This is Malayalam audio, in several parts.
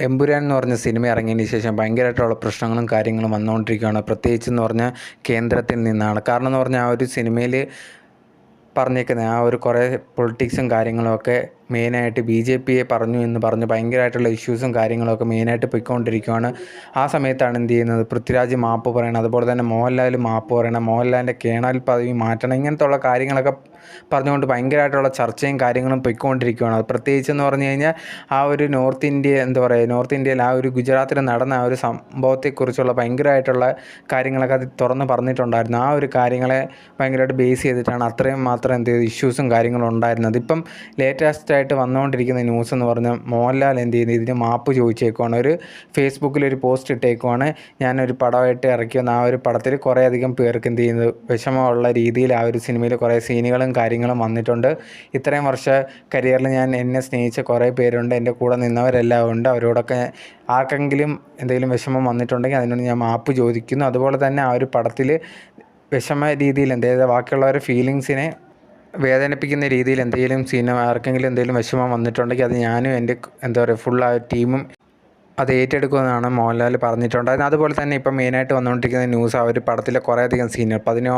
എമ്പുരാൻ എന്ന് പറഞ്ഞ സിനിമ ഇറങ്ങിയതിന് ശേഷം ഭയങ്കരമായിട്ടുള്ള പ്രശ്നങ്ങളും കാര്യങ്ങളും വന്നുകൊണ്ടിരിക്കുകയാണ്. പ്രത്യേകിച്ച് എന്ന് പറഞ്ഞാൽ കേന്ദ്രത്തിൽ നിന്നാണ്. കാരണം എന്ന് പറഞ്ഞാൽ ആ ഒരു സിനിമയിൽ പറഞ്ഞേക്കുന്ന ആ ഒരു കുറേ പൊളിറ്റിക്സും കാര്യങ്ങളുമൊക്കെ മെയിനായിട്ട് ബി ജെ പിയെ പറഞ്ഞു എന്ന് പറഞ്ഞ് ഭയങ്കരമായിട്ടുള്ള ഇഷ്യൂസും കാര്യങ്ങളൊക്കെ മെയിനായിട്ട് പൊയ്ക്കൊണ്ടിരിക്കുകയാണ് ആ സമയത്താണ് എന്ത് ചെയ്യുന്നത്? പൃഥ്വിരാജ് മാപ്പ് പറയണം അതുപോലെ തന്നെ മോഹൻലാൽ മാപ്പ് പറയണം മോഹൻലാലിന്റെ കേണൽ പദവി മാറ്റണം. ഇങ്ങനത്തെ ഉള്ള കാര്യങ്ങളൊക്കെ പറഞ്ഞുകൊണ്ട് ഭയങ്കരമായിട്ടുള്ള ചർച്ചയും കാര്യങ്ങളും പൊയ്ക്കൊണ്ടിരിക്കുകയാണ് പ്രത്യേകിച്ച് എന്ന് പറഞ്ഞു കഴിഞ്ഞാൽ ആ ഒരു നോർത്ത് ഇന്ത്യ എന്താ പറയുക നോർത്ത് ഇന്ത്യയിൽ ആ ഒരു ഗുജറാത്തിൽ നടന്ന ആ ഒരു സംഭവത്തെക്കുറിച്ചുള്ള ഭയങ്കരമായിട്ടുള്ള കാര്യങ്ങളൊക്കെ അത് തുറന്ന് പറഞ്ഞിട്ടുണ്ടായിരുന്നു. ആ ഒരു കാര്യങ്ങളെ ഭയങ്കരമായിട്ട് ബേസ് ചെയ്തിട്ടാണ് അത്രയും മാത്രം എന്ത് ചെയ്ത് ഇഷ്യൂസും കാര്യങ്ങളും ഉണ്ടായിരുന്നത്. ഇപ്പം ലേറ്റസ്റ്റ് ആയിട്ട് വന്നുകൊണ്ടിരിക്കുന്ന ന്യൂസ് എന്ന് പറഞ്ഞാൽ മോഹൻലാൽ എന്ത് ചെയ്യുന്നു? ഇതിന് മാപ്പ് ചോദിച്ചേക്കുവാണ്. ഒരു ഫേസ്ബുക്കിൽ ഒരു പോസ്റ്റ് ഇട്ടേക്കുവാണ്. ഞാനൊരു പടമായിട്ട് ഇറക്കി വന്ന ആ ഒരു പടത്തിൽ കുറേയധികം പേർക്ക് എന്ത് ചെയ്യുന്നത് വിഷമമുള്ള രീതിയിൽ ആ ഒരു സിനിമയിൽ കുറേ സീനുകളും കാര്യങ്ങളും വന്നിട്ടുണ്ട്. ഇത്രയും വർഷ കരിയറിൽ ഞാൻ എന്നെ സ്നേഹിച്ച കുറേ പേരുണ്ട്. എന്റെ കൂടെ നിന്നവരെല്ലാം ഉണ്ട്. അവരോടൊക്കെ ആർക്കെങ്കിലും എന്തെങ്കിലും വിഷമം വന്നിട്ടുണ്ടെങ്കിൽ അതിനോട് ഞാൻ മാപ്പ് ചോദിക്കുന്നു. അതുപോലെ തന്നെ ആ ഒരു പടത്തിൽ വിഷമ രീതിയിൽ എന്തായത് ബാക്കിയുള്ളവരുടെ ഫീലിങ്സിനെ വേദനിപ്പിക്കുന്ന രീതിയിൽ എന്തെങ്കിലും സീനോ ആർക്കെങ്കിലും എന്തെങ്കിലും വിഷമം വന്നിട്ടുണ്ടെങ്കിൽ അത് ഞാനും എന്റെ എന്താ പറയുക ഫുൾ ആ ടീമും അത് ഏറ്റെടുക്കുമെന്നാണ് മോഹൻലാൽ പറഞ്ഞിട്ടുണ്ടായിരുന്നത് അതുപോലെ തന്നെ ഇപ്പം മെയിനായിട്ട് വന്നുകൊണ്ടിരിക്കുന്ന ന്യൂസ് ആ ഒരു പടത്തിലെ കുറേയധികം സീനുകൾ പതിനോ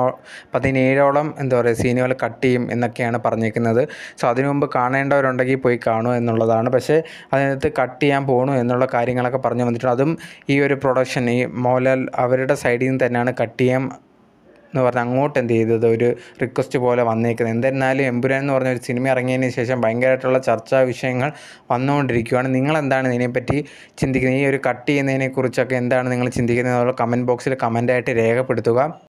പതിനേഴോളം എന്താ പറയുക സീനുകൾ കട്ട് ചെയ്യും എന്നൊക്കെയാണ് പറഞ്ഞിരിക്കുന്നത്. സോ അതിനു മുമ്പ് കാണേണ്ടവരുണ്ടെങ്കിൽ പോയി കാണുക എന്നുള്ളതാണ്. പക്ഷേ അതിനകത്ത് കട്ട് ചെയ്യാൻ പോകണു എന്നുള്ള കാര്യങ്ങളൊക്കെ പറഞ്ഞു വന്നിട്ടുണ്ട്. അതും ഈ ഒരു പ്രൊഡക്ഷൻ ഈ മോഹൻലാൽ അവരുടെ സൈഡിൽ നിന്ന് തന്നെയാണ് കട്ട് ചെയ്യാൻ എന്ന് പറഞ്ഞാൽ അങ്ങോട്ട് എന്ത് ചെയ്തത് ഒരു റിക്വസ്റ്റ് പോലെ വന്നേക്കുന്നത് എന്തായിരുന്നാലും എമ്പുരാൻ എന്ന് പറഞ്ഞ ഒരു സിനിമ ഇറങ്ങിയതിന് ശേഷം ഭയങ്കരമായിട്ടുള്ള ചർച്ചാ വിഷയങ്ങൾ വന്നുകൊണ്ടിരിക്കുകയാണ് നിങ്ങൾ എന്താണ് ഇതിനെപ്പറ്റി ചിന്തിക്കുന്നത്? ഈ ഒരു കട്ട് ചെയ്യുന്നതിനെക്കുറിച്ചൊക്കെ എന്താണ് നിങ്ങൾ ചിന്തിക്കുന്നത്? എന്നുള്ള കമന്റ് ബോക്സിൽ കമന്റായിട്ട് രേഖപ്പെടുത്തുക.